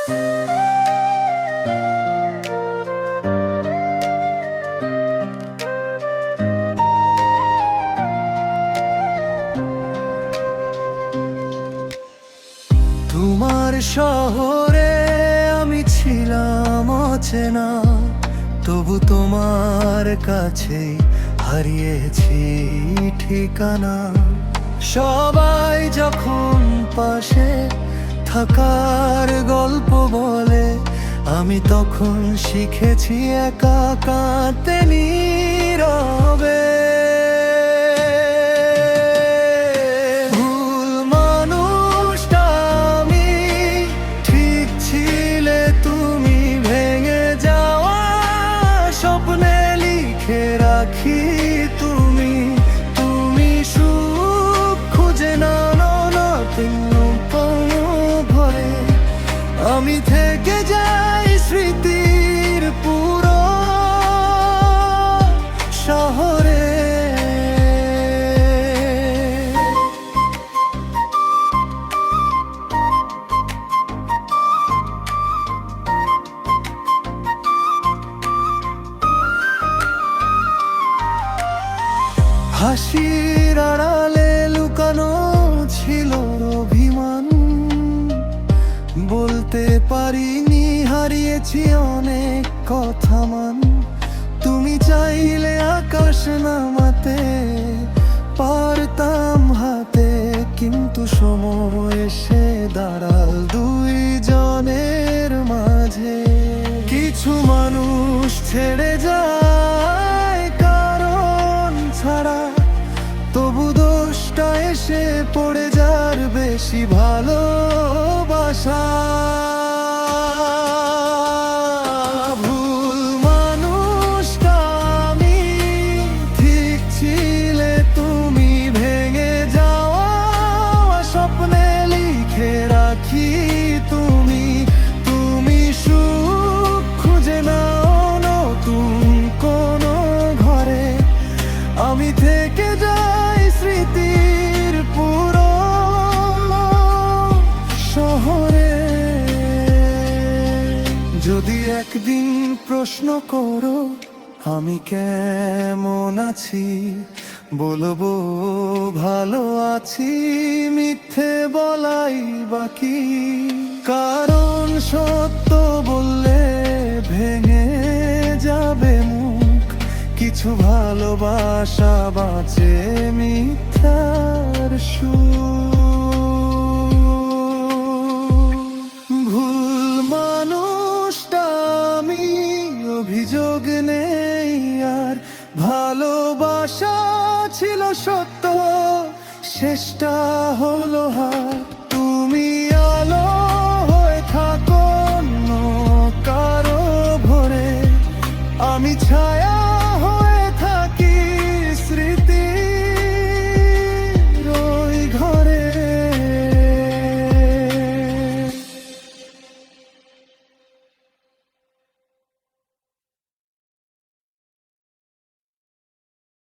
তোমার শহরে আমি ছিলাম অচেনা তবু তোমার কাছে হারিয়েছি ঠিকানা। সবাই যখন পাশে থাকার গল্প বলে আমি তখন শিখেছি একা কাঁদতে নীরবে। আমি থেকে যাই স্মৃতির পুরো শহরে। হাসির আড়ালে হারিয়েছি অনেক কথা মান। তুমি চাইলে আকাশ নামাতে পারতাম হাতে, কিন্তু সময় এসে দাঁড়াল দুই জনের মাঝে। কিছু মানুষ ছেড়ে যায় কারণ ছাড়া, তবু দোষটা এসে পড়ে যার বেশি ভালোবাসা। যদি একদিন প্রশ্ন করো, আমি কেমন আছি? বলব, ভালো আছি, মিথ্যে বলাই বাকি। কারণ সত্য বললে ভেঙে যাবে মুখ। কিছু ভালোবাসা বাঁচে মিথ্যার সুর। অভিযোগ নেই আর ভালোবাসা ছিল সত্য। শেষটা হলো হার। তুমি আলো হয়ে থাকো কারও ভরে। আমি ছায়া